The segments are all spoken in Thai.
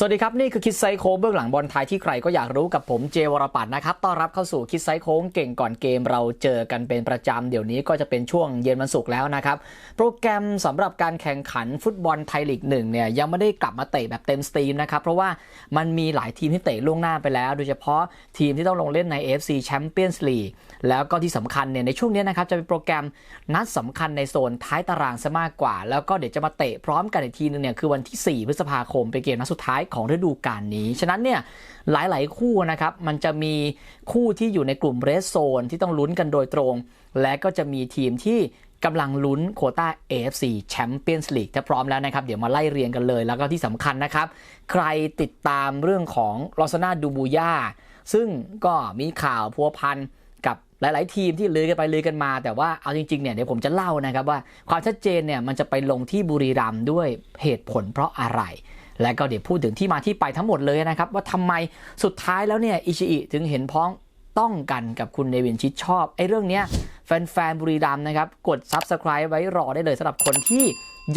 สวัสดีครับ นี่คือคิดไซโค้งเบื้องหลังบอลไทยที่ใครก็อยากรู้กับผมเจวรปัตรนะครับต้อนรับเข้าสู่คิดไซโค้งเก่งก่อนเกมเราเจอกันเป็นประจำเดี๋ยวนี้ก็จะเป็นช่วงเย็นวันศุกร์แล้วนะครับ โปรแกรมสำหรับการแข่งขันฟุตบอลไทยลีกหนึ่งเนี่ยยังไม่ได้กลับมาเตะแบบเต็มสตรีมนะครับ เพราะว่ามันมีหลายทีมที่เตะล่วงหน้าไปแล้ว โดยเฉพาะทีมที่ต้องลงเล่นใน AFC Champions League แล้วก็ที่สำคัญเนี่ยในช่วงนี้นะครับจะเป็นโปรแกรมนัดสำคัญในโซนท้ายตารางซะมากกว่า แล้วก็เดี๋ยวจะมาเตะพร้อมกันอีกทีนึงเนี่ยคือวันที่ 4 พฤษภาคมเป็นเกมนัดสุดท้ายของฤดูกาลนี้ ฉะนั้นเนี่ยหลายๆคู่นะครับ มันจะมีคู่ที่อยู่ในกลุ่มเรสโซนที่ต้องลุ้นกันโดยตรง และก็จะมีทีมที่กำลังลุ้นโคต้า AFC Champions League ถ้าพร้อมแล้วนะครับ เดี๋ยวมาไล่เรียงกันเลย แล้วก็ที่สำคัญนะครับ ใครติดตามเรื่องของลอสนาดูบูย่าซึ่งก็มีข่าวพัวพันกับหลาย ๆ ทีมที่ลือกันไปลือกันมา แต่ว่าเอาจริง ๆ เนี่ยเดี๋ยวผมจะเล่านะครับว่าความชัดเจนเนี่ยมันจะไปลงที่บุรีรัมย์ด้วยเหตุผลเพราะอะไร และก็เดี๋ยวพูดถึงที่มาที่ไปทั้งหมดเลยนะครับ ว่าทำไมสุดท้ายแล้วเนี่ยอิชิอิถึงเห็นพ้องต้องกันกับคุณเนวินชิดชอบไอ้เรื่องเนี้ยแฟนๆบุรีรัมนะครับ กด Subscribe ไว้รอได้เลยสำหรับคนที่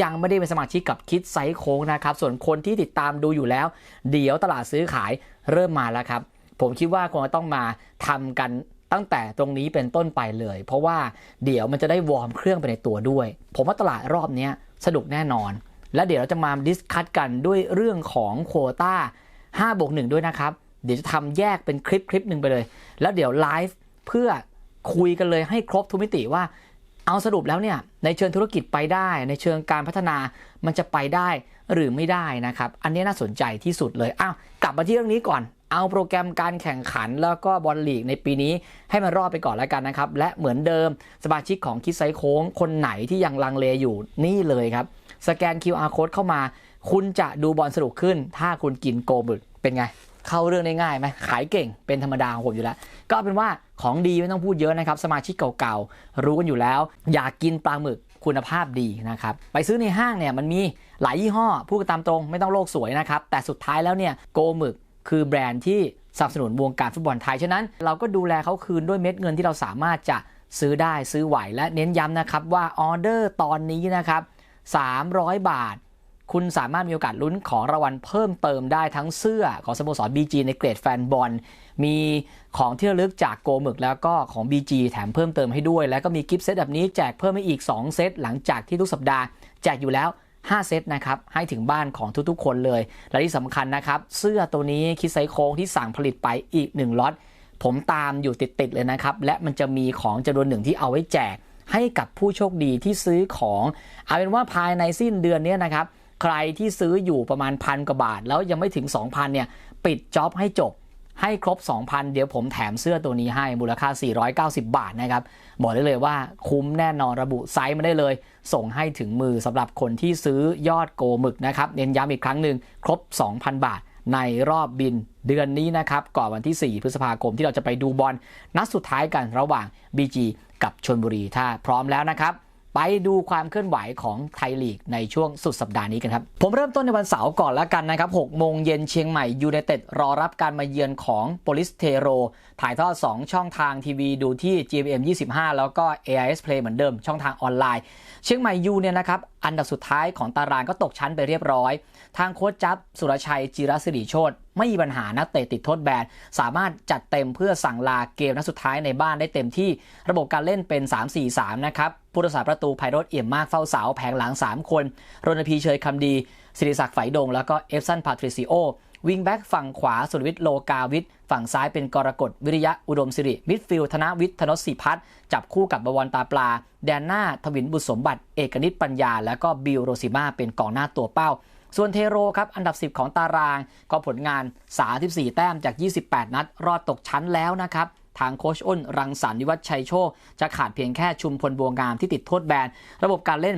ยังไม่ได้เป็นสมาชิกกับคิดไซโค้งนะครับ ส่วนคนที่ติดตามดูอยู่แล้ว เดี๋ยวตลาดซื้อขายเริ่มมาแล้วครับ ผมคิดว่าคงจะต้องมาทำกันตั้งแต่ตรงนี้เป็นต้นไปเลย เพราะว่าเดี๋ยวมันจะได้วอร์มเครื่องไปในตัวด้วย ผมว่าตลาดรอบเนี้ยสนุกแน่นอน และเดี๋ยวเราจะมาดิสคัตกันด้วยเรื่องของโควต้า5บวก1ด้วยนะครับ เดี๋ยวจะทำแยกเป็นคลิปคลิปหนึ่งไปเลย แล้วเดี๋ยวไลฟ์เพื่อคุยกันเลยให้ครบทุกมิติว่า เอาสรุปแล้วเนี่ย ในเชิงธุรกิจไปได้ ในเชิงการพัฒนามันจะไปได้หรือไม่ได้นะครับ อันนี้น่าสนใจที่สุดเลยอ้าวกลับมาที่เรื่องนี้ก่อนเอาโปรแกรมการแข่งขันแล้วก็บอลลีกในปีนี้ให้มันรอดไปก่อนแล้วกันนะครับ และเหมือนเดิมสมาชิกของคิดไซโค้งคนไหนที่ยังลังเลอยู่นี่เลยครับ สแกน QR code เข้ามา คุณจะดูบอลสนุกขึ้น ถ้าคุณกินโกบึกเป็นไง เข้าเรื่องได้ง่ายไหมขายเก่งเป็นธรรมดาของผมอยู่แล้ว ก็เป็นว่าของดีไม่ต้องพูดเยอะนะครับ สมาชิกเก่าๆ รู้กันอยู่แล้ว อยากกินปลาหมึกคุณภาพดีนะครับ ไปซื้อในห้างเนี่ยมันมีหลายยี่ห้อพูดกันตามตรงไม่ต้องโลกสวยนะครับ แต่สุดท้ายแล้วเนี่ยโกหมึกคือแบรนด์ที่สนับสนุนวงการฟุตบอลไทย ฉะนั้นเราก็ดูแลเขาคืนด้วยเม็ดเงินที่เราสามารถจะซื้อได้ซื้อไหวและเน้นย้ำนะครับว่าออเดอร์ตอนนี้นะครับ 300 บาท คุณสามารถมีโอกาสลุ้นของรางวัลเพิ่มเติมได้ทั้งเสื้อของสโมสร BG ในเกรดแฟนบอล มีของที่ระลึกจากโกมึกแล้วก็ของ BG แถมเพิ่มเติมให้ด้วย แล้วก็มีกิฟต์เซตแบบนี้แจกเพิ่มให้อีก 2 เซตหลังจากที่ทุกสัปดาห์แจกอยู่แล้ว5 เซตนะครับ ให้ถึงบ้านของทุกๆ คนเลย และที่สำคัญนะครับ เสื้อตัวนี้คิดไซโค้งที่สั่งผลิตไปอีก 1ล็อตผมตามอยู่ติด ๆ เลยนะครับ และมันจะมีของจำนวนหนึ่งที่เอาไว้แจก ให้กับผู้โชคดีที่ซื้อของเอาเป็นว่าภายในสิ้นเดือนนี้นะครับ ใครที่ซื้ออยู่ประมาณพันกว่าบาท แล้วยังไม่ถึง 2,000เนี่ยปิดจ็อบให้จบให้ครบ 2,000 เดี๋ยวผมแถมเสื้อตัวนี้ให้มูลค่า 490 บาทนะครับ บอกได้เลยว่าคุ้มแน่นอนระบุไซส์มาได้เลย ส่งให้ถึงมือสำหรับคนที่ซื้อยอดโกหมึกนะครับ เน้นย้ำอีกครั้งหนึ่งครบ 2,000 บาทในรอบบินเดือนนี้นะครับ ก่อนวันที่ 4 พฤษภาคมที่เราจะไปดูบอลนัดสุดท้ายกันระหว่าง BG กับชนบุรีถ้าพร้อมแล้วนะครับ ไปดูความเคลื่อนไหวของไทยลีกในช่วงสุดสัปดาห์นี้กันครับ ผมเริ่มต้นในวันเสาร์ก่อนแล้วกันนะครับ6โมงเย็นเชียงใหม่ยูไนเต็ดรอรับการมาเยือนของโปลิสเทโร ถ่ายทอด 2 ช่องทางทีวีดูที่ GMM 25 แล้วก็ AIS Play เหมือนเดิม ช่องทางออนไลน์ เชียงใหม่ยูเนี่ยนะครับ อันดับสุดท้ายของตารางก็ตกชั้นไปเรียบร้อย ทางโค้ชจับสุรชัยจิรศิริโชตไม่มีปัญหานักเตะติดโทษแบนสามารถจัดเต็มเพื่อสั่งลาเกมนัดสุดท้ายในบ้านได้เต็มที่ระบบการเล่นเป็น 3-4-3 นะครับผู้รักษาประตูไพโรธเอี่ยมมากเฝ้าเสาแผงหลัง 3 คน รณพีเชยคำดีศิริศักดิ์ไฝดง แล้วก็เอฟซันพาทริซิโอ วิงแบ็กฝั่งขวาสุรวิทย์โลกาวิทย์ฝั่งซ้ายเป็นกรกฎวิริยะอุดมสิริมิดฟิลด์ธนวิทย์ธนศิพัฒน์จับคู่กับบวรตาปลา แดนหน้าทวินบุตรสมบัติ เอกนิตปัญญา แล้วก็บิลโรซิมาเป็นกองหน้าตัวเป้า ส่วนเทโรครับอันดับ 10 ของตาราง ก็ผลงาน 34 แต้มจาก 28 นัด รอดตกชั้นแล้วนะครับทางโคชอ้น รังสรรค์วิวัฒชัยโชค จะขาดเพียงแค่ชุมพลบัวงามที่ติดโทษแบน ระบบการเล่น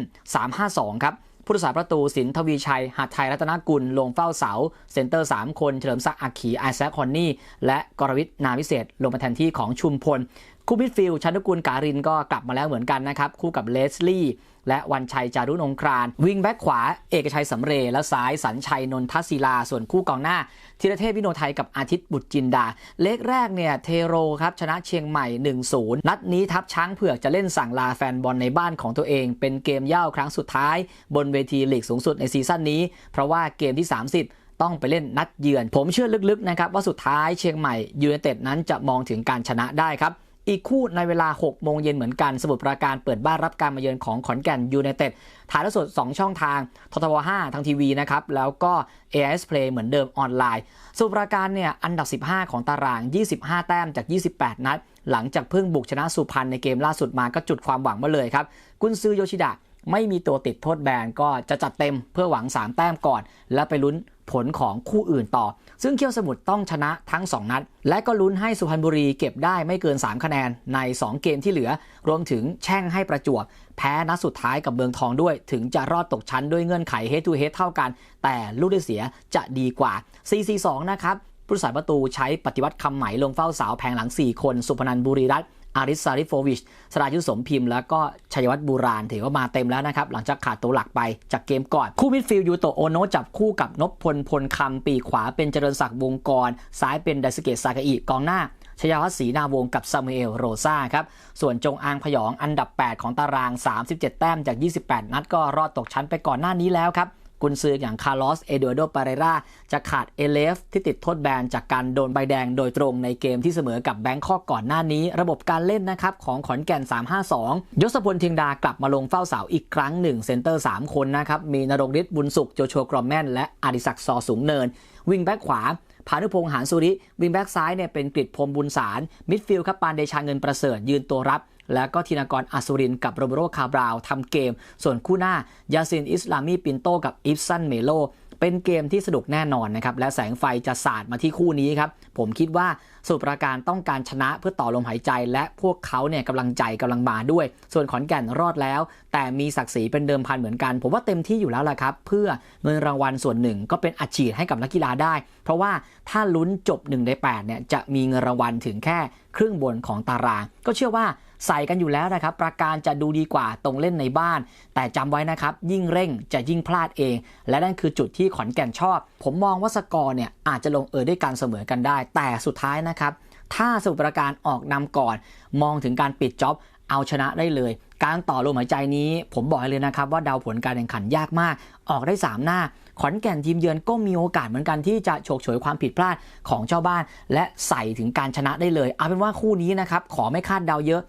3-5-2 ครับ ผู้รักษาประตูสินทวีชัย หัดไทยรัตนกุล ลงเฝ้าเสา เซนเตอร์ 3 คน เฉลิมศักดิ์อักขีไอแซคฮอนนี่ และกรวิทย์นาวิเศษ ลงมาแทนที่ของชุมพล คู่มิดฟิลด์ชันกุลการินก็กลับมาแล้วเหมือนกันนะครับ คู่กับเลสลี่และวันชัยจารุนงคราน วิงแบ็กขวา เอกชัยสำเรและซ้ายสัญชัยนนทศิลา ส่วนคู่กองหน้าธีรเทพวิโนไทยกับอาทิตย์บุตรจินดา เลกแรกเนี่ยเทโรครับชนะเชียงใหม่ 1-0 นัดนี้ทัพช้างเผือกจะเล่นสั่งลาแฟนบอลในบ้านของตัวเอง เป็นเกมเย่าครั้งสุดท้าย บนเวทีลีกสูงสุดในซีซั่นนี้ เพราะว่าเกมที่ 30ต้องไปเล่นนัดเยือน ผมเชื่อลึกๆนะครับว่าสุดท้ายเชียงใหม่ยูไนเต็ดนั้นจะมองถึงการชนะได้ครับ อีกคู่ในเวลา 6 โมงเย็นเหมือนกัน สมุทรปราการเปิดบ้านรับการมาเยือนของขอนแก่นยูไนเต็ดถ่ายทอดสด 2 ช่องทางททว5ทางทีวีนะครับ แล้วก็ AIS Play เหมือนเดิมออนไลน์ สมุทรปราการเนี่ยอันดับ 15 ของตาราง 25 แต้มจาก 28 นัด หลังจากเพิ่งบุกชนะสุพรรณในเกมล่าสุดมาก็จุดความหวังมาเลยครับ กุนซือโยชิดะ ไม่มีตัวติดโทษแบนก็จะจัดเต็มเพื่อหวัง 3 แต้มก่อน แล้วไปลุ้นผลของคู่อื่นต่อ ซึ่งเคียวสมุทรต้องชนะทั้ง 2 นัด และก็ลุ้นให้สุพรรณบุรีเก็บได้ไม่เกิน 3 คะแนนใน 2 เกมที่เหลือ รวมถึงแช่งให้ประจวบ แพ้นัดสุดท้ายกับเมืองทองด้วย ถึงจะรอดตกชั้นด้วยเงื่อนไข head to head เท่ากัน แต่ลูกได้เสียจะดีกว่า 4-4-2 นะครับผู้สายประตูใช้ปฏิวัติคำไหมลงเฝ้าเสาแผงหลัง 4 คน สุพนันบุรีรัตน์ อาริสซาริโฟวิชสรายุสมพิมพ์ แล้วก็ชัยวัฒน์บูรานถือว่ามาเต็มแล้วนะครับ หลังจากขาดตัวหลักไปจากเกมก่อน คู่มิดฟิลด์ยูโตโอโนจับคู่กับนพพลพลคำปีขวาเป็นเจริญศักดิ์วงกร ซ้ายเป็นไดสเกตซากาอิกองหน้าชยาวัฒน์ศรีนาวงกับซามูเอลโรซาครับ ส่วนจงอางพยองอันดับ 8 ของตาราง 37 แต้มจาก 28 นัดก็รอดตกชั้นไปก่อนหน้านี้แล้วครับ กุนซืออย่างคาร์ลอส เอเดโดปาเรราจะขาดเอเลฟที่ติดโทษแบนจากการโดนใบแดงโดยตรงในเกมที่เสมอกับแบงคอกก่อนหน้านี้ ระบบการเล่นนะครับของขอนแก่น 352 ยศพลเทียงดากลับมาลงเฝ้าเสาอีกครั้งหนึ่งเซนเตอร์ 3 คนนะครับมีนรงฤทธิ์บุญสุขโจชัวกรอมแมนและอดิศักดิ์ซอสูงเนิน วิงแบ็กขวาพานุพงษ์หานสุริวิงแบ็กซ้ายเนี่ยเป็นกฤษพรมบุญสารมิดฟิลด์ครับปานเดชาเงินประเสริฐยืนตัวรับ แล้วก็ธินากรอัสุรินกับโรเบโรคาบราวทำเกม ส่วนคู่หน้ายาซินอิสลามีปินโตกับอิฟซันเมโลเป็นเกมที่สนุกแน่นอนนะครับ และแสงไฟจะสาดมาที่คู่นี้ครับ ผมคิดว่าสุปราการต้องการชนะเพื่อต่อลมหายใจ และพวกเขาเนี่ยกำลังใจกำลังมาด้วย ส่วนขอนแก่นรอดแล้ว แต่มีศักดิ์ศรีเป็นเดิมพันเหมือนกัน ผมว่าเต็มที่อยู่แล้วละครับ เพื่อเงินรางวัลส่วนหนึ่งก็เป็นอัดฉีดให้กับนักกีฬาได้ เพราะว่าถ้าลุ้นจบ1ใน8เนี่ยจะมีเงินรางวัลถึงแค่ครึ่งบนของตาราง ก็เชื่อว่า ใส่กันอยู่แล้วนะครับ ประการจะดูดีกว่าตรงเล่นในบ้าน แต่จำไว้นะครับ ยิ่งเร่งจะยิ่งพลาดเอง และนั่นคือจุดที่ขอนแก่นชอบ ผมมองว่าสกอร์เนี่ยอาจจะลงเอยด้วยการเสมอกันได้ แต่สุดท้ายนะครับ ถ้าสมุทรปราการออกนำก่อน มองถึงการปิดจ็อบเอาชนะได้เลย การต่อลมหายใจนี้ ผมบอกให้เลยนะครับว่าเดาผลการแข่งขันยากมาก ออกได้ 3 หน้า ขอนแก่นทีมเยือนก็มีโอกาสเหมือนกันที่จะโฉกฉวยความผิดพลาดของเจ้าบ้าน และใส่ถึงการชนะได้เลย เอาเป็นว่าคู่นี้นะครับ ขอไม่คาดเดาเยอะ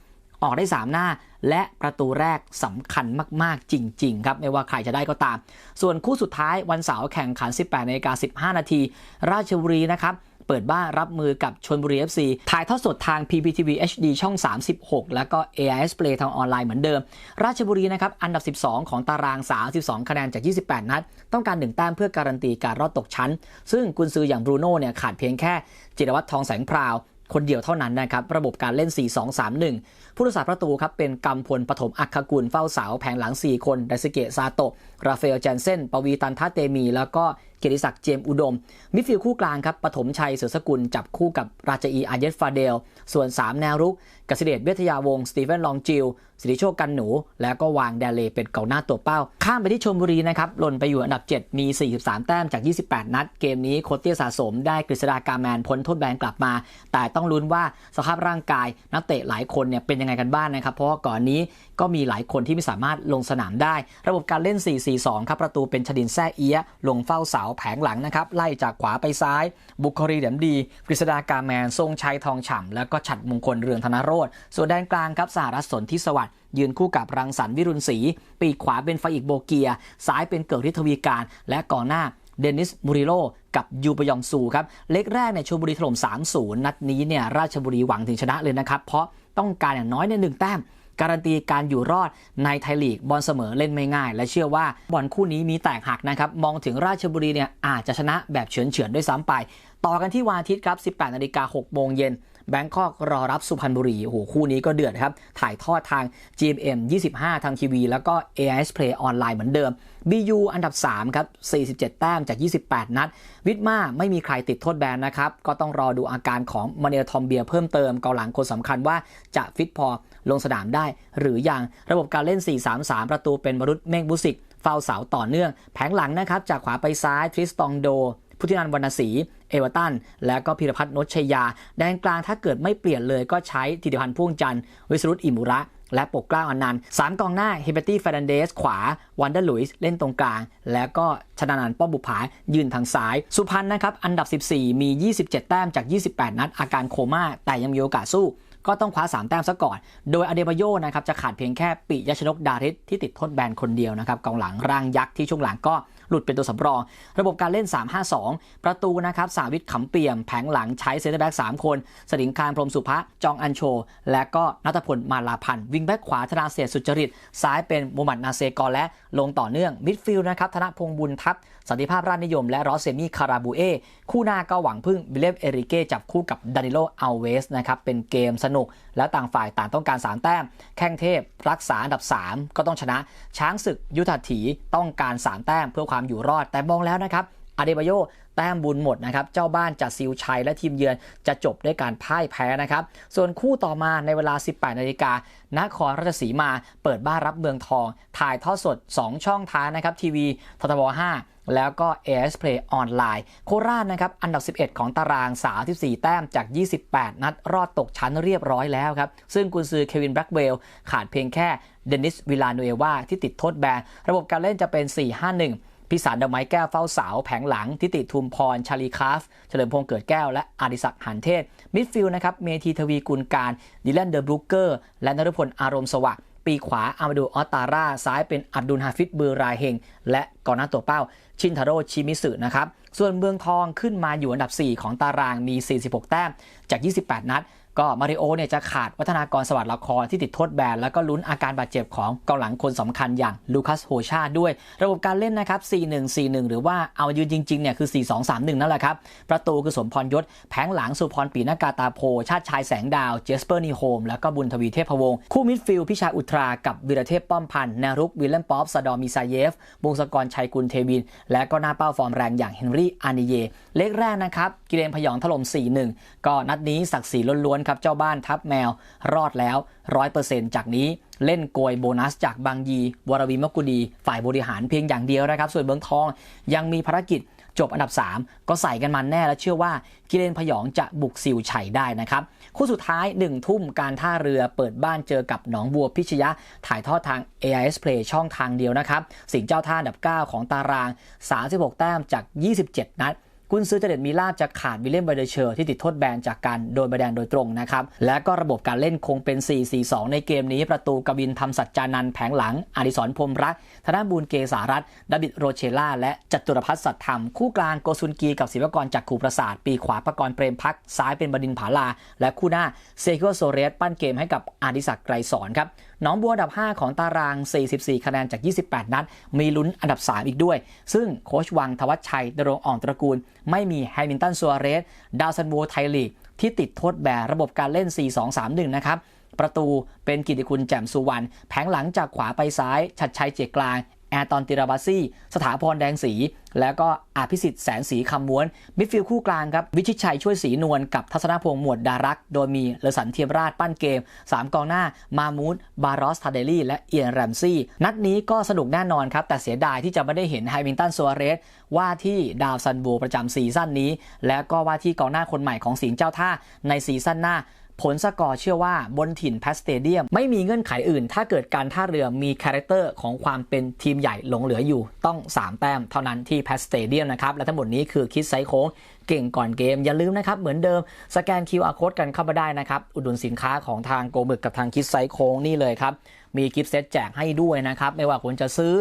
ออกได้ 3 หน้า และประตูแรกสำคัญมากๆจริง ๆ ครับ ไม่ว่าใครจะได้ก็ตาม ส่วนคู่สุดท้ายวันเสาร์แข่งขัน 18นาฬิกา15 นาที ราชบุรีนะครับเปิดบ้านรับมือกับชนบุรี FC ถ่ายทอดสดทาง PPTV HD ช่อง 36 แล้วก็ AIS Play ทางออนไลน์เหมือนเดิม ราชบุรีนะครับ อันดับ 12 ของตาราง 32 คะแนนจาก 28 นัด ต้องการ 1 แต้มเพื่อการันตีการรอดตกชั้น ซึ่งกุนซืออย่างบรูโน่เนี่ยขาดเพียงแค่จิรวัตรทองแสงพราว คนเดียวเท่านั้นนะครับ ระบบการเล่น 4-2-3-1 ผู้รักษาประตูครับเป็นกำพลปฐมอัคคกุลเฝ้าเสาแผงหลัง 4 คนไดสเกะซาโตะราฟาเฟลเจนเซนปวีตันทัตเตมี แล้วก็ กียรติศักดิ์เจมอุดม มิดฟิลด์คู่กลางครับปฐมชัยเสือสกุลจับคู่กับราชอีอาเยตฟาเดล ส่วน 3 แนวรุกกสิเดชเวทยาวงศ์สตีเฟนลองจิลสิริโชคกันหนู แล้วก็วางแดเลเป็นเก่าหน้าตัวเป้า ข้ามไปที่ชลบุรีนะครับหล่นไปอยู่อันดับ 7 มี 43 แต้มจาก 28 นัด เกมนี้โคตเตียสะสมได้กฤษดากาแมนพ้นโทษแบนกลับมา แต่ต้องลุ้นว่าสภาพร่างกายนักเตะหลายคนเนี่ยเป็นยังไงกันบ้างนะครับเพราะว่าก่อนนี้ก็มีหลายคนที่ไม่สามารถลงสนามได้ ระบบการเล่น 4-4-2 ครับประตูเป็นชดินแซ่เอียะลงเฝ้าเสาแผงหลังนะครับไล่จากขวาไปซ้าย บุครีเดมดีกฤษดากาแมน ทรงชัยทองฉ่ำแล้วก็ฉัดมงคลเรืองธนโรธส่วนแดนกลางครับสหรัฐสนทิสวัสดิ์ยืนคู่กับรังสรรค์วิรุณศรีปีกขวาเป็นไฟอีกโบเกีย ซ้ายเป็นเกิดฤทธวีการ และกองหน้าเดนิสมูริโลกับยูปยองซูครับเล็กแรกเนี่ยชลบุรีถล่ม 3-0 นัดนี้เนี่ยราชบุรีหวังถึงชนะเลยนะครับ เพราะต้องการอย่างน้อยในหนึ่งแต้ม การันตีการอยู่รอดในไทยลีกบอลเสมอเล่นไม่ง่าย และเชื่อว่าบอลคู่นี้มีแตกหักนะครับมองถึงราชบุรีเนี่ยอาจจะชนะแบบเฉือนเฉือนๆด้วยซ้ำไป ต่อกันที่วันอาทิตย์ครับ 18นาฬิกา6โมงเย็นแบงคอกรอรับสุพรรณบุรีโอ้โหคู่นี้ก็เดือดครับ ถ่ายทอดทาง GMM 25 ทางทีวี แล้วก็ AIS Play ออนไลน์เหมือนเดิม BU อันดับ 3 ครับ 47 แต้มจาก 28 นัด วิทมาไม่มีใครติดโทษแบนนะครับ ก็ต้องรอดูอาการของมาเนลทอมเบียเพิ่มเติมเกาหลังคนสำคัญว่าจะฟิตพอลงสนามได้ หรือยังระบบการเล่น 4-3-3 ประตูเป็นมรุตเมฆบุสิกเฝ้าเสาต่อเนื่อง แผงหลังนะครับจากขวาไปซ้ายทริสตองโด พุทธินันวรรณศรีเอเวอร์ตันแล้วก็พิรพัฒน์นชยา แดนกลางถ้าเกิดไม่เปลี่ยนเลยก็ใช้ธิติพันธ์พ่วงจันทร์วิสรุตอิมุระ และปกกล้าอนันต์สามกองหน้าเฮเบตี้เฟรนเดสขวาวันเดอร์ลุยส์เล่นตรงกลาง แล้วก็ชนะนันท์ป้อมบุภายืนทางซ้าย สุพรรณนะครับอันดับ 14 มี 27 แต้มจาก 28 นัด อาการโคม่าแต่ยังมีโอกาสสู้ก็ต้องคว้า 3 แต้มซะก่อน โดยอเดบาโยนะครับจะขาดเพียงแค่ปิยชนกดาริสที่ติดโทษแบนคนเดียวนะครับกองหลังร่างยักษ์ที่ช่วงหลังก็หลุดเป็นตัวสำรอง ระบบการเล่น 3-5-2 ประตูนะครับสาวิทขำเปี่ยมแผงหลังใช้เซนเตอร์แบ็ก3คนสลิงคารพรมสุภะจองอันโช และก็นัทพลมาลาพันธ์วิงแบ็กขวาธนาเศรษสุจริต ซ้ายเป็นมูฮัมหมัดนาเซกอร์และลงต่อเนื่องมิดฟิลด์นะครับธนพงษ์บุญทัพสันติภาพราชนิยมและรอสเซมี่คาราบูเอคู่หน้าก็หวังพึ่งบิเลฟเอริเก้จับคู่กับดานิโลอัลเวสนะครับเป็นเกมสนุก และต่างฝ่ายต่างต้องการ 3 แต้ม แข้งเทพรักษาอันดับ 3 ก็ต้องชนะ ช้างศึกยุทธถีต้องการ 3 แต้มเพื่อความอยู่รอด แต่มองแล้วนะครับอาเดบาโยแต้มบุญหมดนะครับเจ้าบ้านจัดซิลชัยและทีมเยือนจะจบด้วยการพ่ายแพ้นะครับ ส่วนคู่ต่อมาในเวลา 18นาฬิกานครราชสีมาเปิดบ้านรับเมืองทอง ถ่ายทอดสด 2 ช่องทางนะครับทีวีททบ5 แล้วก็ AS Play ออนไลน์โคราชนะครับอันดับ 11 ของตาราง 34 แต้มจาก 28 นัดรอดตกชั้นเรียบร้อยแล้วครับ ซึ่งกุนซือเควินแบล็กเวลขาดเพียงแค่เดนิสวิลาโนเอวาที่ติดโทษแบนระบบการเล่นจะเป็น 4-5-1 พิสารดอกไม้แก้วเฝ้าเสาแผงหลัง ทิติทุมพร ชาลีคาฟ เฉลิมพงษ์เกิดแก้ว และอาดิศักดิ์หันเทศ มิดฟิลด์นะครับ เมธีทวีกุลการ ดิแลนเดอร์บรูเกอร์ และนฤพลอารมณ์สวัสดิ์ปีขวาอามาดูออตตาร่า ซ้ายเป็นอับดุลฮาฟิดเบอร์รายเฮง และกองหน้าตัวเป้า ชินทาโร่ชิมิสึนะครับ ส่วนเมืองทองขึ้นมาอยู่อันดับ 4 ของตารางมี 46 แต้มจาก 28 นัด ก็มาริโอเนี่ยจะขาดวัฒนากรสวัสดิ์ละครที่ติดโทษแบนแล้วก็ลุ้นอาการบาดเจ็บของกองหลังคนสำคัญอย่างลูคัสโฮชาด้วย ระบบการเล่นนะครับ 4-1-4-1 หรือว่าเอายืนจริงๆเนี่ยคือ 4-2-3-1 นั่นแหละครับ ประตูคือสมพรยศ แผงหลังสุพรปีนากาตาโพ ชาติชายแสงดาว เจสเปอร์นีโฮม แล้วก็บุญทวีเทพพวงศ์คู่มิดฟิลด์พิชาอุตรา กับวิรเทพป้อมพันธ์นารุกวิลเลมป๊อปซาดอมิซาเยฟวงศกรชัยกุลเทวิน และก็หน้าเป้าฟอร์มแรงอย่างเฮนรี่อานิเย เลขแรกนะครับกิเลนพยองถล่ม4-1 ก็นัดนี้ศักดิ์ศรีล้วนครับเจ้าบ้านทัพแมวรอดแล้ว 100%จากนี้เล่นโกยโบนัสจากบางยี วรวีมกุดี ฝ่ายบริหารเพียงอย่างเดียวนะครับ ส่วนเมืองทองยังมีภารกิจจบอันดับ 3 ก็ใส่กันมันแน่และเชื่อว่ากิเลนพยองจะบุกซิวไฉได้นะครับ คู่สุดท้าย 1 ทุ่มการท่าเรือเปิดบ้านเจอกับหนองบัวพิชยะ ถ่ายทอดทาง AIS Play ช่องทางเดียวนะครับ สิงห์เจ้าท่าอันดับ 9 ของตาราง 36 แต้มจาก 27 นัด กุนซือเจเด็ดมีลาบจะขาดวิลเลียมไบเดเชอร์ที่ติดโทษแบนจากการโดนใบแดงโดยตรงนะครับ และก็ระบบการเล่นคงเป็น 4-4-2 ในเกมนี้ ประตูกวินทำสัจจานันแผงหลัง อดิศรพรมรักธนบูลเกษารัตดบิดโรเชล่า และจตุรพัฒน์สัตธรรม คู่กลางโกซุนกีกับศิวกรจากขูประสาท ปีขวาประกรณ์เปรมพักซ้ายเป็นบดินผาลา และคู่หน้าเซคิโอโซเรสปั้นเกมให้กับอาดิศักดิ์ไกรสอนครับน้องบัวอันดับ 5 ของตาราง 44 คะแนนจาก 28 นัด มีลุ้นอันดับ 3 อีกด้วย ซึ่งโคชวังทวัชชัยดรงอ่องตระกูล ไม่มีแฮมิลตันซัวเรส ดาวซันโวไทยลีก ที่ติดโทษแบนระบบการเล่น 4-2-3-1 นะครับ ประตูเป็นกิติคุณแจ่มสุวรรณ แผงหลังจากขวาไปซ้าย ชัดชัยเจียกลาง แอร์ตอนติราบาซี่ สถาพรแดงสี แล้วก็อภิสิทธิ์แสนสีคำม้วนมิดฟิลด์คู่กลางครับ วิชิตชัยช่วยสีนวลกับทัศนพงษ์หมวดดารัก โดยมีเลสันเทียมราชปั้นเกม 3 กองหน้า มามูดบารอสทาเดลี่ และเอียนแรมซี่ นัดนี้ก็สนุกแน่นอนครับ แต่เสียดายที่จะไม่ได้เห็นไฮมิลตันซัวเรสว่าที่ดาวซันโบประจำซีซั่นนี้ แล้วก็ว่าที่กองหน้าคนใหม่ของสิงห์เจ้าท่าในซีซั่นหน้า ผลสกอร์เชื่อว่าบนถิ่นแพสเตเดียม ไม่มีเงื่อนไขอื่น ถ้าเกิดการท่าเรือมีคาแรคเตอร์ของความเป็นทีมใหญ่หลงเหลืออยู่ต้อง 3 แต้มเท่านั้นที่แพสเตเดียมนะครับ และทั้งหมดนี้คือคิดไซโค้งเก่งก่อนเกม อย่าลืมนะครับ เหมือนเดิม สแกน QR Code กันเข้ามาได้นะครับ อุดหนุนสินค้าของทางโกมึกกับทางคิดไซโค้งนี่เลยครับ มีกิฟต์เซตแจกให้ด้วยนะครับ ไม่ว่าคุณจะซื้อ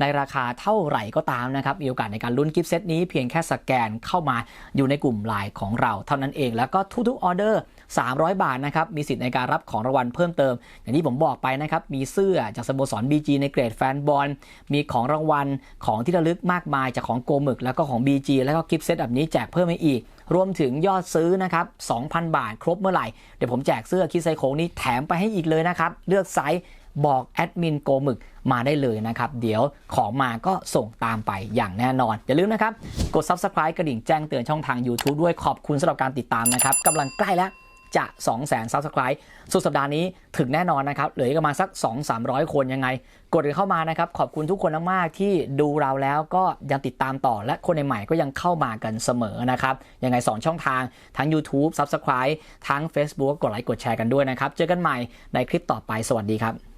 ในราคาเท่าไหร่ก็ตามนะครับ มีโอกาสในการลุ้นกิฟต์เซตนี้เพียงแค่สแกนเข้ามาอยู่ในกลุ่มไลน์ของเราเท่านั้นเอง แล้วก็ทุกๆออเดอร์ 300 บาทนะครับ มีสิทธิ์ในการรับของรางวัลเพิ่มเติม อย่างที่ผมบอกไปนะครับ มีเสื้อจากสโมสร BG ในเกรดแฟนบอล มีของรางวัลของที่ระลึกมากมายจากของโกมึกแล้วก็ของ BG แล้วก็กิฟต์เซตแบบนี้แจกเพิ่มให้อีกรวมถึงยอดซื้อนะครับ 2,000 บาท ครบเมื่อไหร่ เดี๋ยวผมแจกเสื้อคิดไซโค้งนี้แถมไปให้อีกเลยนะครับ เลือกไซส์ บอกแอดมินโกมึกมาได้เลยนะครับ เดี๋ยวของมาก็ส่งตามไปอย่างแน่นอน อย่าลืมนะครับ กด Subscribe กระดิ่งแจ้งเตือนช่องทาง YouTube ด้วยขอบคุณสำหรับการติดตามนะครับกำลังใกล้แล้วจะ 2 0 0 0 0 0 Subscribe สุดสัปดาห์นี้ถึงแน่นอนนะครับ เหลืออีกประมาณสัก 2-300 คนยังไง กดเข้ามานะครับ ขอบคุณทุกคนมากๆที่ดูเราแล้วก็ยังติดตามต่อและคนใหม่ๆก็ยังเข้ามากันเสมอนะครับ ยังไง 2 ช่องทางทั้ง YouTube Subscribe ทั้ง Facebook กดไลค์กดแชร์กันด้วยนะครับ เจอกันใหม่ในคลิปต่อไปสวัสดีครับ